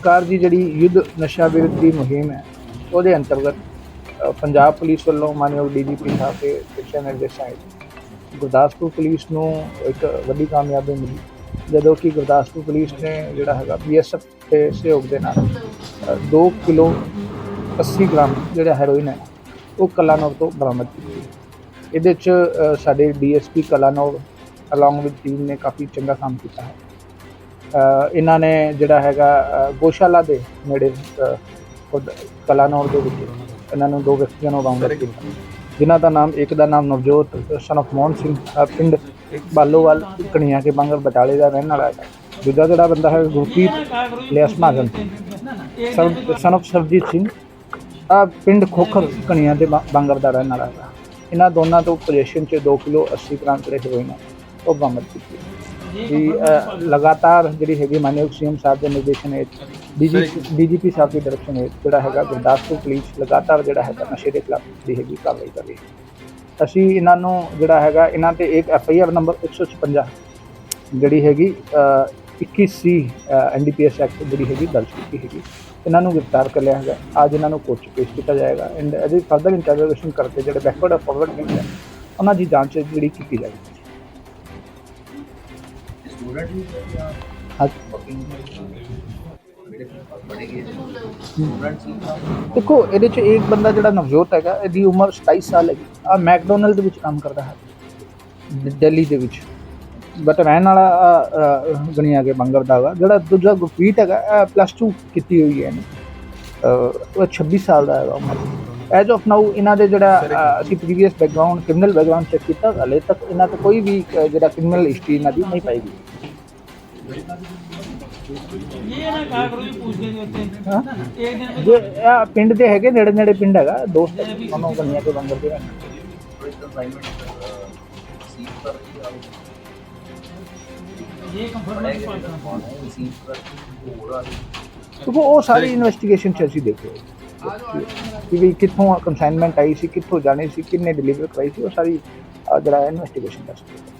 ਸਰਕਾਰ ਦੀ ਜਿਹੜੀ ਯੁੱਧ ਨਸ਼ਾ ਵਿਰੁੱਧ ਦੀ ਮੁਹਿੰਮ ਹੈ ਉਹਦੇ ਅੰਤਰਗਤ ਪੰਜਾਬ ਪੁਲਿਸ ਵੱਲੋਂ ਮਾਨਯੋਗ ਡੀਜੀਪੀ ਸਾਹਿਬ ਦੇ ਦਿਸ਼ਾ ਨਿਰਦੇਸ਼ਾਂ ਹੇਠ ਗੁਰਦਾਸਪੁਰ ਪੁਲਿਸ ਨੂੰ ਇੱਕ ਵੱਡੀ ਕਾਮਯਾਬੀ ਮਿਲੀ ਜਦੋਂ ਕਿ ਗੁਰਦਾਸਪੁਰ ਪੁਲਿਸ ਨੇ ਜਿਹੜਾ ਹੈਗਾ ਬੀਐਸਐਫ ਦੇ ਸਹਿਯੋਗ ਦੇ ਨਾਲ 2 ਕਿਲੋ 80 ਗ੍ਰਾਮ ਜਿਹੜਾ ਹੈਰੋਇਨ ਹੈ ਉਹ ਕਲਾਨੌਰ ਤੋਂ ਬਰਾਮਦ ਕੀਤੀ ਇਹਦੇ ਚ ਅ, ਸਾਡੇ DSP Kalanaur along with team ਨੇ ਕਾਫੀ ਚੰਗਾ ਕੰਮ ਕੀਤਾ ਹੈ। ਇਹਨਾਂ ਨੇ ਜਿਹੜਾ ਹੈਗਾ ਗੋਸ਼ਾਲਾ ਦੇ ਨੇੜੇ ਖੁਦ ਕਲਾਨੌਰ ਦੇ ਵਿੱਚ ਇਹਨਾਂ ਨੂੰ ਦੋ ਵਿਅਕਤੀਆਂ ਨੂੰ ਰਾਉਂਡ ਅਪ ਕੀਤਾ। ਜਿਨ੍ਹਾਂ ਦਾ ਨਾਮ ਇੱਕ ਦਾ ਨਾਮ ਨਵਜੋਤ ਸਨ of ਮੋਹਨ ਸਿੰਘ ਪਿੰਡ ਬਾਲੋਵਾਲ ਕਣੀਆਂ ਕੇ ਬੰਗਰ ਬਟਾਲੇ ਦਾ ਰਹਿਣ ਵਾਲਾ ਹੈ ਦੂਜਾ ਜਿਹੜਾ ਬੰਦਾ ਹੈ ਗੁਰਪ੍ਰੀਤ ਲਿਆਸ ਮਹਾਜਨ ਸਨ of ਸਰਜੀਤ ਸਿੰਘ। ਆ ਪਿੰਡ ਖੋਖਰ ਕਣੀਆਂ ਦੇ ਬਾਂਗਰ ਦਾ ਰਹਿਣ ਵਾਲਾ ਹੈ ਇਹਨਾਂ ਦੋਨਾਂ ਤੋਂ ਪੋਜੀਸ਼ਨ 'ਚ 2 ਕਿਲੋ 80 ਗ੍ਰਾਮ ਜਿਹੜੇ ਹੈਰੋਇਨ ਹੈ ਉਹ ਬਰਾਮਦ ਕੀਤੀ। ਵੀ ਲਗਾਤਾਰ ਜਿਹੜੀ ਹੈਗੀ ਮਾਨਯੋਗ ਸੀਐਮ ਸਾਹਿਬ ਦੇ ਨਿਰਦੇਸ਼ਨ ਹੇਠ ਡੀਜੀਪੀ ਸਾਹਿਬ ਦੀ ਡਾਇਰੈਕਸ਼ਨ ਹੇਠ ਜਿਹੜਾ ਹੈਗਾ ਗੁਰਦਾਸਪੁਰ ਪੁਲਿਸ ਲਗਾਤਾਰ ਜਿਹੜਾ ਹੈਗਾ ਨਸ਼ੇ ਦੇ ਖਿਲਾਫ ਦੀ ਹੈਗੀ ਕਾਰਵਾਈ ਕਰ ਰਹੀ ਹੈ। ਅਸੀਂ ਇਹਨਾਂ ਨੂੰ ਜਿਹੜਾ ਹੈਗਾ ਇਹਨਾਂ ਤੇ ਇੱਕ ਐਫ ਆਈ ਆਰ ਨੰਬਰ 156 ਜਿਹੜੀ ਹੈਗੀ ਅ, 21 ਸੀ ਐਨਡੀਪੀਐਸ ਐਕਟ ਜਿਹੜੀ ਹੈਗੀ ਦਰਜ ਕੀਤੀ ਹੈਗੀ। ਇਹਨਾਂ ਨੂੰ ਗ੍ਰਿਫਤਾਰ ਕਰ ਲਿਆ ਹੈਗਾ। ਅੱਜ ਇਹਨਾਂ ਨੂੰ ਕੋਰਟ 'ਚ ਪੇਸ਼ ਕੀਤਾ ਜਾਏਗਾ। ਐਂਡ ਇਹਦੀ ਫਰਦਰ ਇੰਟਰੋਗੇਸ਼ਨ ਕਰਕੇ ਜਿਹੜੇ ਬੈਕਵਰਡ ਔਰ ਫਾਰਵਰਡ ਹੈ ਉਹਨਾਂ ਦੀ ਜਾਂਚ ਜਿਹੜੀ ਕੀਤੀ ਜਾਏਗੀ। ਦੇਖੋ ਇਹਦੇ ਚ ਇੱਕ ਬੰਦਾ ਜਿਹੜਾ ਨਵਜੋਤ ਹੈਗਾ ਇਹਦੀ ਉਮਰ 27 ਸਾਲ ਹੈਗੀ। ਆ ਮੈਕਡੋਨਲਡ ਦੇ ਵਿੱਚ ਕੰਮ ਕਰਦਾ ਹੈ। ਦਿੱਲੀ ਦੇ ਵਿੱਚ। ਬਟ ਰਹਿਣ ਵਾਲਾ ਗਣਿਆ ਕੇ ਬੰਗਰ ਦਾ ਹੈਗਾ। ਜਿਹੜਾ ਦੂਜਾ ਗੁਰਪ੍ਰੀਤ ਹੈਗਾ ਪਲੱਸ 2 ਕੀਤੀ ਹੋਈ ਹੈ ਇਹਨੇ। ਉਹ 26 ਸਾਲ ਦਾ ਹੈਗਾ ਉਮਰ। ਐਜ਼ ਆਫ ਨਾਊ ਇਹਨਾਂ ਦੇ ਜਿਹੜਾ ਅਸੀਂ previous background criminal background check ਕੀਤਾ ਹਲੇ ਤੱਕ ਇਹਨਾਂ ਤੇ ਕੋਈ ਵੀ ਜਿਹੜਾ ਕ੍ਰਿਮੀਨਲ ਹਿਸਟਰੀ ਇਹਨਾਂ ਦੀ ਨਹੀਂ ਪਾਈ ਗਈ। ਇਹ ਨਾ ਕਾਹ ਕਰੋ ਜੀ ਪੁੱਛਦੇ ਨੇ ਉੱਤੇ ਇਹ ਦਿਨ ਜੇ ਇਹ ਪਿੰਡ ਦੇ ਹੈਗੇ ਨੇੜੇ ਨੇੜੇ ਪਿੰਡ ਹੈਗਾ ਦੋਸਤ ਉਹਨਾਂ ਬੰਦਿਆਂ ਦੇ ਬੰਦਰ ਦੇ ਇਹ ਕੰਫਰਮੇਸ਼ਨ ਪਾਉਣਾ ਹੈ ਸੀ ਪਰ ਹੋਰ ਆ ਉਹ ਸਾਰੀ ਇਨਵੈਸਟੀਗੇਸ਼ਨ ਚ ਅਸੀਂ ਦੇਖੋ। ਕਿ ਵੀ ਕਿੱਥੋਂ ਕੰਸਾਈਨਮੈਂਟ ਆਈ ਸੀ, ਕਿੱਥੋਂ ਜਾਣੀ ਸੀ, ਕਿੰਨੇ ਡਿਲੀਵਰ ਕਰਾਈ ਸੀ, ਉਹ ਸਾਰੀ ਜਿਹੜਾ ਇਨਵੈਸਟੀਗੇਸ਼ਨ ਕਰ ਸਕਦੇ